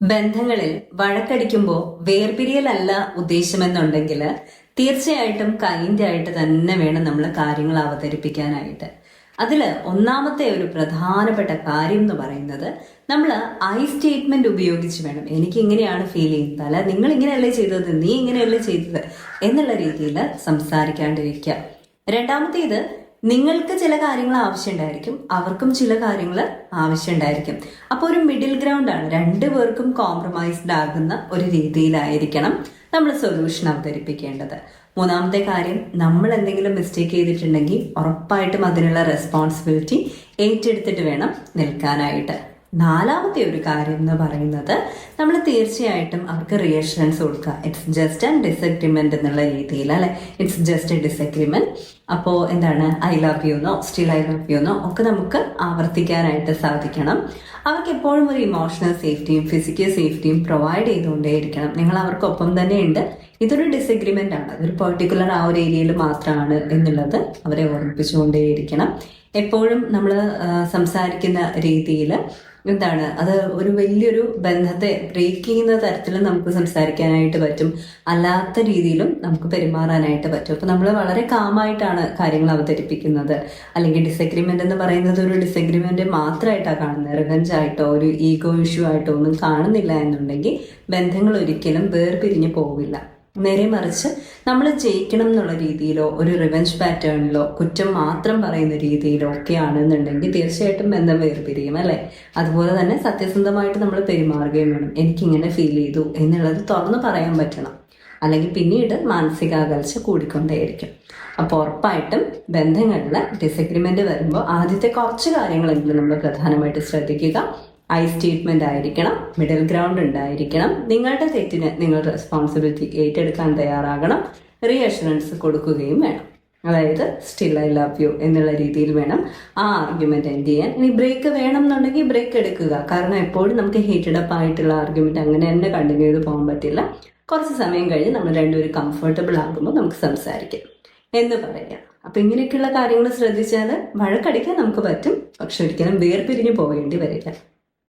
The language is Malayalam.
ബന്ധങ്ങളിൽ വഴക്കടിക്കുമ്പോൾ വേർപിരിയലല്ല ഉദ്ദേശമെന്നുണ്ടെങ്കിൽ തീർച്ചയായിട്ടും കൈൻഡ് ആയിട്ട് തന്നെ വേണം നമ്മൾ കാര്യങ്ങൾ അവതരിപ്പിക്കാനായിട്ട്. അതിൽ ഒന്നാമത്തെ ഒരു പ്രധാനപ്പെട്ട കാര്യം എന്ന് പറയുന്നത് നമ്മൾ ഐ സ്റ്റേറ്റ്മെന്റ് ഉപയോഗിച്ച് വേണം. എനിക്ക് ഇങ്ങനെയാണ് ഫീൽ ചെയ്യുന്നത്. അല്ല നിങ്ങൾ ഇങ്ങനെയല്ലേ ചെയ്തത് നീ ഇങ്ങനെയല്ലേ ചെയ്തത് എന്നുള്ള രീതിയിൽ സംസാരിക്കാണ്ടിരിക്കുക. രണ്ടാമത്തേത് നിങ്ങൾക്ക് ചില കാര്യങ്ങൾ ആവശ്യമുണ്ടായിരിക്കും അവർക്കും ചില കാര്യങ്ങൾ ആവശ്യമുണ്ടായിരിക്കും. അപ്പോൾ ഒരു മിഡിൽ ഗ്രൗണ്ട് ആണ്. രണ്ടു പേർക്കും കോംപ്രമൈസ്ഡ് ആകുന്ന ഒരു രീതിയിലായിരിക്കണം നമ്മൾ സൊല്യൂഷൻ അവതരിപ്പിക്കേണ്ടത്. മൂന്നാമത്തെ കാര്യം നമ്മൾ എന്തെങ്കിലും മിസ്റ്റേക്ക് ചെയ്തിട്ടുണ്ടെങ്കിൽ ഉറപ്പായിട്ടും അതിനുള്ള റെസ്പോൺസിബിലിറ്റി ഏറ്റെടുത്തിട്ട് വേണം നിൽക്കാനായിട്ട്. നാലാമത്തെ ഒരു കാര്യം എന്ന് പറയുന്നത് നമ്മൾ തീർച്ചയായിട്ടും അവർക്ക് റിയഷറൻസ് കൊടുക്കുക. ഇറ്റ്സ് ജസ്റ്റ് ആൻഡ് ഡിസഗ്രിമെന്റ് എന്നുള്ള രീതിയിൽ അല്ലെ? ഇറ്റ്സ് ജസ്റ്റ് എ ഡിസഗ്രിമെന്റ് അപ്പോൾ എന്താണ്? ഐ ലവ് യു എന്നോ സ്റ്റിൽ ഐ ലവ് യു എന്നോ ഒക്കെ നമുക്ക് ആവർത്തിക്കാനായിട്ട് സാധിക്കണം. അവർക്ക് എപ്പോഴും ഒരു ഇമോഷണൽ സേഫ്റ്റിയും ഫിസിക്കൽ സേഫ്റ്റിയും പ്രൊവൈഡ് ചെയ്തുകൊണ്ടേയിരിക്കണം നിങ്ങൾ അവർക്കൊപ്പം തന്നെ ഉണ്ട് ഇതൊരു ഡിസഗ്രിമെന്റ് ആണ്. അതൊരു പെർട്ടിക്കുലർ ആ ഒരു ഏരിയയിൽ മാത്രമാണ് എന്നുള്ളത് അവരെ ഓർമ്മിപ്പിച്ചുകൊണ്ടേയിരിക്കണം. എപ്പോഴും നമ്മൾ സംസാരിക്കുന്ന രീതിയിൽ എന്താണ് അത് ഒരു വലിയൊരു ബന്ധത്തെ ബ്രേക്ക് ചെയ്യുന്ന തരത്തിൽ നമുക്ക് സംസാരിക്കാനായിട്ട് പറ്റും. അല്ലാത്ത രീതിയിലും നമുക്ക് പെരുമാറാനായിട്ട് പറ്റും. അപ്പൊ നമ്മൾ വളരെ കാമായിട്ടാണ് കാര്യങ്ങൾ അവതരിപ്പിക്കുന്നത്. അല്ലെങ്കിൽ ഡിസഗ്രിമെന്റ് എന്ന് പറയുന്നത് ഒരു ഡിസഗ്രിമെന്റ് മാത്രമായിട്ടാണ് കാണുന്നത്. റിവഞ്ച് ആയിട്ടോ ഒരു ഈഗോ ഇഷ്യൂ ആയിട്ടോ ഒന്നും കാണുന്നില്ല എന്നുണ്ടെങ്കിൽ ബന്ധങ്ങൾ ഒരിക്കലും വേർപിരിഞ്ഞു പോവില്ല. നേരെ മറിച്ച് നമ്മൾ ജയിക്കണം എന്നുള്ള രീതിയിലോ ഒരു റിവെഞ്ച് പാറ്റേണിലോ കുറ്റം മാത്രം പറയുന്ന രീതിയിലോ ഒക്കെ ആണെന്നുണ്ടെങ്കിൽ തീർച്ചയായിട്ടും ബന്ധം വേർപിരിയും അല്ലേ? അതുപോലെ തന്നെ സത്യസന്ധമായിട്ട് നമ്മൾ പെരുമാറുകയും വേണം. എനിക്കിങ്ങനെ ഫീൽ ചെയ്തു എന്നുള്ളത് തുറന്നു പറയാൻ പറ്റണം. അല്ലെങ്കിൽ പിന്നീട് മാനസികാകൽച്ച കൂടിക്കൊണ്ടേയിരിക്കും. അപ്പോൾ ഉറപ്പായിട്ടും ബന്ധങ്ങളിൽ ഡിസഗ്രിമെന്റ് വരുമ്പോൾ ആദ്യത്തെ കുറച്ച് കാര്യങ്ങളെങ്കിലും നമ്മൾ പ്രധാനമായിട്ട് ശ്രദ്ധിക്കുക. ഐ സ്റ്റേറ്റ്മെന്റ് ആയിരിക്കണം മിഡിൽ ഗ്രൗണ്ട് ഉണ്ടായിരിക്കണം. നിങ്ങളുടെ തെറ്റിന് നിങ്ങൾ റെസ്പോൺസിബിലിറ്റി ഏറ്റെടുക്കാൻ തയ്യാറാകണം. റീഅഷുറൻസ് കൊടുക്കുകയും വേണം. അതായത് സ്റ്റിൽ ഐ ലവ് യു എന്നുള്ള രീതിയിൽ വേണം ആ ആർഗ്യുമെന്റ് എൻഡ് ചെയ്യാൻ. ഇനി ബ്രേക്ക് വേണം എന്നുണ്ടെങ്കിൽ ബ്രേക്ക് എടുക്കുക. കാരണം എപ്പോഴും നമുക്ക് ഹീറ്റഡ് അപ്പ് ആയിട്ടുള്ള ആർഗ്യുമെന്റ് അങ്ങനെ തന്നെ കണ്ടിന്യൂ ചെയ്ത് പോകാൻ പറ്റില്ല. കുറച്ച് സമയം കഴിഞ്ഞ് നമ്മൾ രണ്ടുപേരും കംഫർട്ടബിൾ ആകുമ്പോൾ നമുക്ക് സംസാരിക്കാം. എന്ന് പറയാം. അപ്പൊ ഇങ്ങനെയൊക്കെയുള്ള കാര്യങ്ങൾ ശ്രദ്ധിച്ചാൽ വഴക്കടിക്കാൻ നമുക്ക് പറ്റും. പക്ഷെ ഒരിക്കലും വേർപിരിഞ്ഞു പോകേണ്ടി വരില്ല.